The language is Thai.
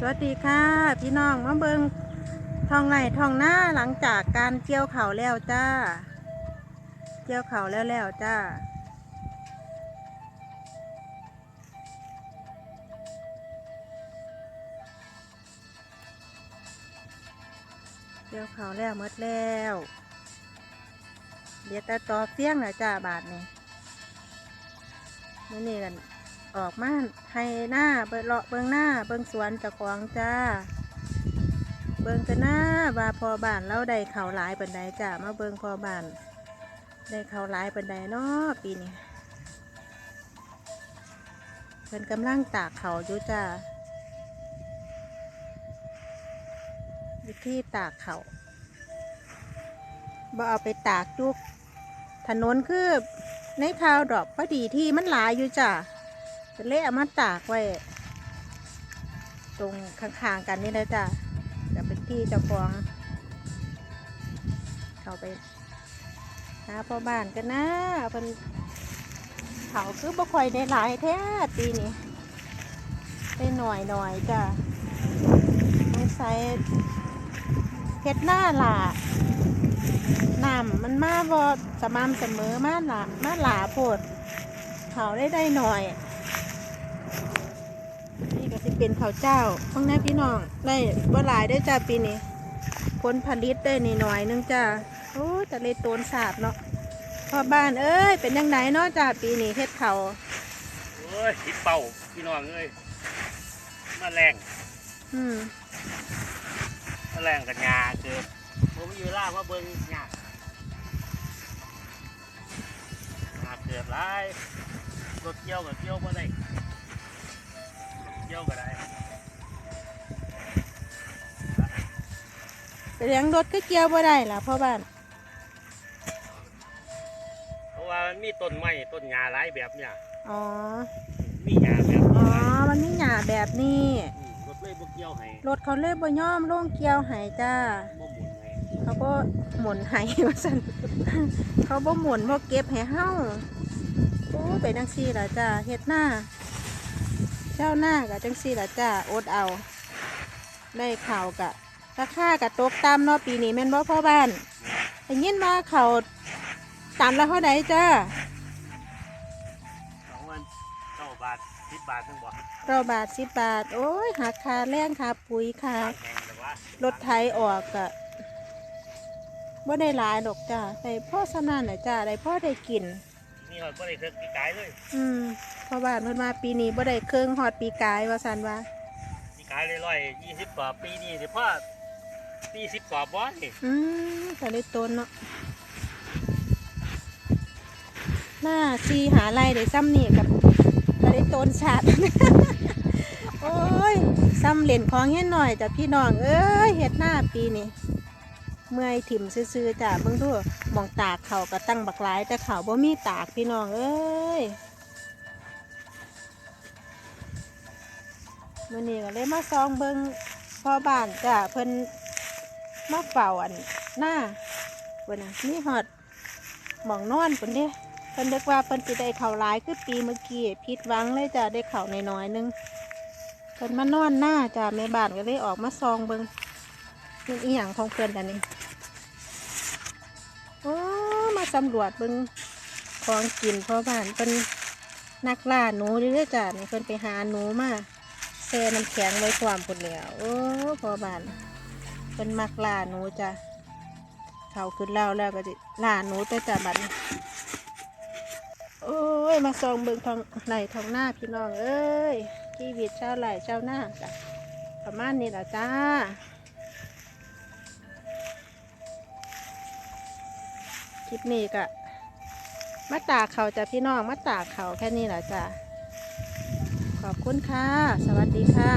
สวัสดีค่ะ พี่น้องมาเบิงทองไหลทองหน้าหลังจากการเกี่ยวเข่าแล้วจ้า เกี่ยวเข่าแล้วแล้วจ้า เกี่ยวเข่าแล้วหมดแล้ว เดี๋ยวแต่ต่อเฟี้ยงนะจ้าบาทนี่มื่นี้กัน ออกมาให้หน้าเบิงเลาะเบิงหน้าเบิงสวนเจากของจ้า เบิงกันหน้าว่าพอบ้านเราได้เขาหลายปันใดจ้ามาเบิงพอบ้านได้เขาหลายปันใดเนาะปีนี้เพิ่นกำลังตากเขาอยู่จ้าวิธีตากเขาบ่เอาไปตากจุกถนนคือในข่าวดอกพอดีที่มันหลายอยู่จ้า จะเละเอามาตากไว้ ตรงข้างๆกันนี่เลยจ้ะจะเป็นที่เจ้าของเข้าไปหาพ่อบ้านกันนะเป็นเขาคือบ่ค่อยได้หลายแท้ปีนี้ได้หน่อยหน่อยจ้ะต้องใส่เฮ็ดหน้าหล่าน้ำมันมาบ่สม่ำเสมอมาหล่ามาหลาโพดเขาได้ได้หน่อย ก็สิเป็นข้าวเจ้าข้างหน้าพี่น้องได้บ่หลายได้อจ้าปีนี้ผลผลิตได้นิดหน่อยๆนึงจ้าโอ้แต่เลยโตนสาบเนาะพ่อบ้านเอ้ยเป็นยังไงเนาะจ้าปีนี้เฮ็ดเขาวโอ้ยติดเป่าพี่น้องเอ้ยมาแรงอืมมาแรงกันยาเกิดผมอยู่ล่างว่าเบิ้งยากยาเกิดหลายรถเกี่ยวกับเกี่ยวมาได้เกี่ ยวก็ได้เป็นยังรถก็เกี่ยวบ่ได้ล่ะพ่อบ้าน เพราะว่ามันมีต้นไม้ต้นหญ้าหลายแบบเนี่ย อ๋อ มีหญ้าแบบอ๋นี้อหลายมันมีหญ้าแบบนี้อืมรถเลยบ่เกี่ยวให้รถเขาเลยบ่ยอมลงเกี่ยวให้จ้า บ่หมุนให้เขาก็หมุนให้ว่าซั่นเขาบ่หมุนบ่เก็บให้เฮาโอ้ไปจังซี่ล่ะจ้าเฮ็ดหน้า เจ้าหน้ากับจังซี่ล่ะจ้าอดเอา ได้ข่าวกะราคากะตกตามเนาะปีนี้แม่นบ่พ่อบ้านได้ยินว่าเขาวตามแล้วเท่าใดจ้าสองวันเก้าบาทสิบบาทนึงบ่เราบาทสิบบาท โอ้ยหักค่าแรงค่าปุ๋ยค่าบางแห่งแต่ว่ารถไถออกกะบ่ได้หลายดอกจ้าได้พ่อสนานน่ะจ้าได้พ่อได้กิน นี่เขาก็ได้เครื่องปีกายเลยอืมเพราะว่าเพิ่นมาปีนี้บ่ได้เครื่องฮอดปีกายว่าซั่นว่าปีกายเลยร้อยยี่สิบกว่าปีนี้สิพ่อปีสิบกว่าบ่นี่อืมก็เลยต้นเนาะหน้าซีหาไรได้ซ้ำนี่กับก็ได้ต้นชาติ โอ้ยซ้ำเหรียญของเฮ็ดหน่อยจ้ะพี่น้องเอ้ยเฮ็ดหน้าปีนี้เมื่อยถิ่มซื่อๆจ้ะเบิ่งดูห มองตากเขาก็ตั้งบักหลายแต่เขาบ่มีตากพี่น้องเอ้ยมื้อนี้ก็เลยมาซองเบิงพ่อบ้านจ้ะเพิ่นมาเฝ้าอันหน้าเพิ่นน่ะมีฮอดหมองนอนเพิ่นเด้เพิ่นเด็กว่าเพิ่นสิได้ข้าหลายคือปีเมื่อกี้ผิดหวังเลยจ้ะได้เข้าวน้อยๆหนึงเพิ่นมานอนหน้าจ้ะแม่บ้านก็เลยออกมาซองเบิ่งนี่อีหยังของเพิ่นอันนี้ มาสำรวจเบิ่งของกินพ่อบ้านเพิ่นนักล่าหนูเด้อจ้ะนี่เพิ่นไปหาหนูมาแช่น้ำแข็งไว้ความพุ่นแล้วโอ้พ่อบ้านเป็นมักล่าหนูจ้ะเขาขึ้นเล่าแล้วก็จะล่าหนูแต่จ้ะบัดนี้โอ้ยมาส่องเบิ่งทองไหลทองหน้าพี่น้องเอ้ยชีวิตชาวไหลชาวหน้าจ้ะประมาณนี้แหละจ้า คลิปนี้ก็มาตากเขาจ้ะพี่น้องมาตากเขาแค่นี้แหละจ้ะขอบคุณค่ะ สวัสดีค่ะ